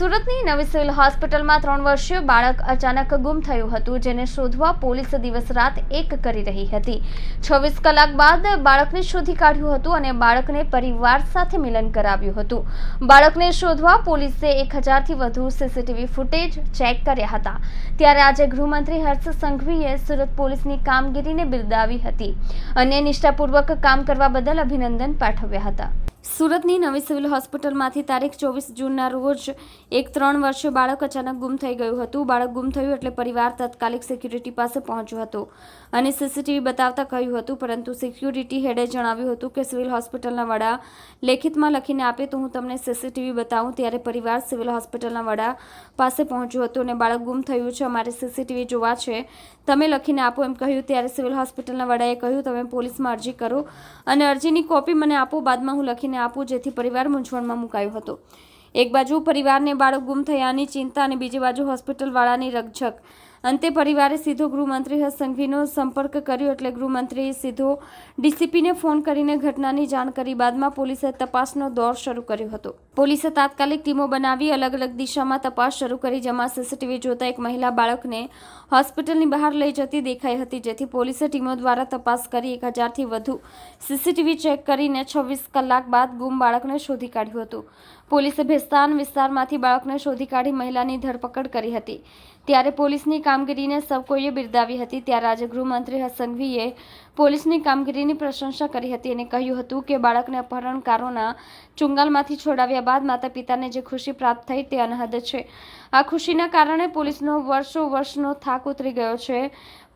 સુરતની નવી સિવિલ હોસ્પિટલમાં ત્રણ વર્ષીય બાળક અચાનક ગુમ થયું હતું, જેને શોધવા પોલીસ દિવસ રાત એક કરી રહી હતી. છવ્વીસ કલાક બાદ બાળકને શોધી કાઢ્યું હતું અને બાળકને પરિવાર સાથે મિલન કરાવ્યું હતું. બાળકને શોધવા પોલીસે એક હજારથી વધુ સીસીટીવી ફૂટેજ ચેક કર્યા હતા. ત્યારે આજે ગૃહમંત્રી હર્ષ સંઘવીએ સુરત પોલીસની કામગીરીને બિરદાવી હતી અને નિષ્ઠાપૂર્વક કામ કરવા બદલ અભિનંદન પાઠવ્યા હતા. સુરતની નવી સિવિલ હોસ્પિટલમાંથી તારીખ ચોવીસ જૂનના રોજ એક ત્રણ વર્ષીય બાળક અચાનક ગુમ થઈ ગયું હતું. બાળક ગુમ થયું એટલે પરિવાર તાત્કાલિક સિક્યુરિટી પાસે પહોંચ્યો હતો અને સીસીટીવી બતાવતા કહ્યું હતું. પરંતુ સિક્યુરિટી હેડે જણાવ્યું હતું કે સિવિલ હોસ્પિટલના વડા લેખિતમાં લખીને આપે તો હું તમને સીસીટીવી બતાવું ત્યારે પરિવાર સિવિલ હોસ્પિટલના વડા પાસે પહોંચ્યું હતું અને બાળક ગુમ થયું છે, અમારે સીસીટીવી જોવા છે. તમે લખીને આપો એમ કહ્યું ત્યારે સિવિલ હોસ્પિટલના વડાએ કહ્યું, તમે પોલીસમાં અરજી કરો અને અરજીની કોપી મને આપો, બાદમાં હું લખીને આપું જેથી પરિવાર મૂંઝવણમાં મુકાયો હતો. એક બાજુ પરિવારને બાળક ગુમ થયાની ચિંતા અને બીજી બાજુ હોસ્પિટલવાળાની રકઝક અંતે પરિવારે સીધો ગૃહમંત્રી હર્ષ સંઘવીનો સંપર્ક કર્યો એટલે ગૃહમંત્રીએ સીધો ડીસીપીને ફોન કરીને ઘટનાની જાણ કરી બાદમાં પોલીસે તપાસનો દોર શરૂ કર્યો હતો. પોલીસે તાત્કાલિક ટીમો બનાવી અલગ અલગ દિશામાં તપાસ શરૂ કરી, જેમાં સીસીટીવી જોતા એક મહિલા બાળકને હોસ્પિટલની બહાર લઈ જતી દેખાઈ હતી, જેથી પોલીસે ટીમો દ્વારા તપાસ કરી એક હજારથી વધુ સીસીટીવી ચેક કરીને છવ્વીસ કલાક બાદ ગુમ બાળકને શોધી કાઢ્યું હતું. પોલીસે ભેસ્તાન વિસ્તારમાંથી બાળકને શોધી કાઢી મહિલાની ધરપકડ કરી હતી. ત્યારે પોલીસની કામગીરીને સૌ કોઈએ બિરદાવી હતી ત્યારે આજે ગૃહમંત્રી હસનવીએ પોલીસની કામગીરીની પ્રશંસા કરી હતી અને કહ્યું હતું કે બાળકને અપહરણકારોના ચુંગાલમાંથી છોડાવ્યા બાદ માતા પિતાને જે ખુશી પ્રાપ્ત થઈ તે અનહદ છે. આ ખુશીના કારણે પોલીસનો વર્ષો વર્ષનો થાક ઉતરી ગયો છે.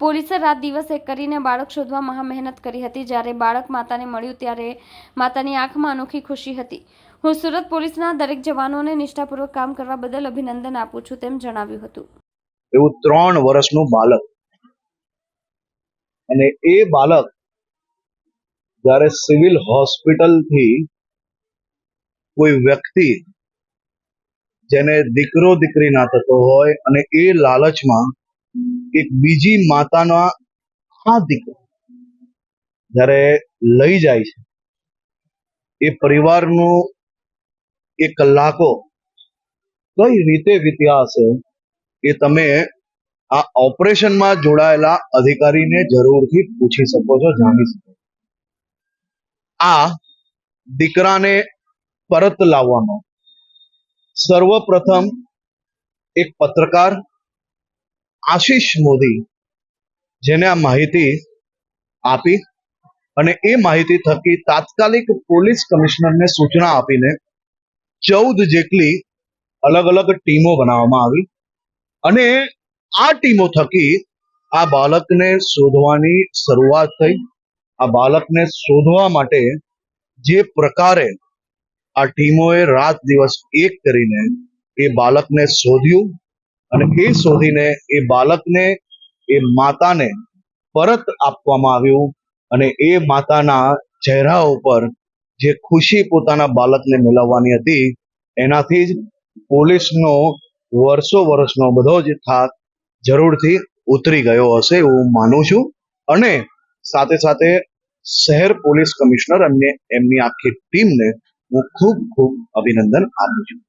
પોલીસે રાત દિવસ એક કરીને બાળક શોધવા મહા મહેનત કરી હતી. જ્યારે બાળક માતાને મળ્યું ત્યારે માતાની આંખમાં અનોખી ખુશી હતી. હું સુરત પોલીસના દરેક જવાનોને નિષ્ઠાપૂર્વક કામ કરવા બદલ અભિનંદન આપું છું તેમ જણાવ્યું હતું. એવું ત્રણ વર્ષનું બાળક. અને એ બાળક જ્યારે સિવિલ હોસ્પિટલથી કોઈ વ્યક્તિ જેને દીકરો દીકરી ના થતો હોય અને એ લાલચમાં એક બીજી માતાના આ દીકરો જ્યારે લઈ જાય છે, એ પરિવારનું એ કલાકો કઈ રીતે વીત્યા હશે? એ તમે આ ઓપરેશનમાં જોડાયેલા અધિકારીને જરૂરથી પૂછી શકો છો, જાણી શકો આ દીકરાને પરત લાવવાનો. સર્વપ્રથમ એક પત્રકાર આશીષ મોદી જેને આ માહિતી આપી અને એ માહિતી થકી તાત્કાલિક પોલીસ કમિશનરને સૂચના આપીને ચૌદ જેટલી અલગ અલગ ટીમો બનાવવામાં આવી. અને આ ટીમો થકી આ બાળકને શોધવાની શરૂઆત થઈ. આ બાળકને શોધવા માટે જે પ્રકારે આ ટીમોએ રાત દિવસ એક કરીને એ બાળકને શોધ્યું અને એ શોધીને એ બાળકને એ માતાને પરત આપવામાં આવ્યું અને એ માતાના ચહેરા ઉપર જે ખુશી પોતાના બાળકને મેળવવાની હતી, એનાથી જ પોલીસનો વર્ષો વર્ષનો બધો જ થાક જરૂરથી ઉતરી ગયો હશે એવું માનું છું. અને સાથે સાથે શહેર પોલીસ કમિશનર અને એમની આખી ટીમને હું ખૂબ ખૂબ અભિનંદન આપું છું.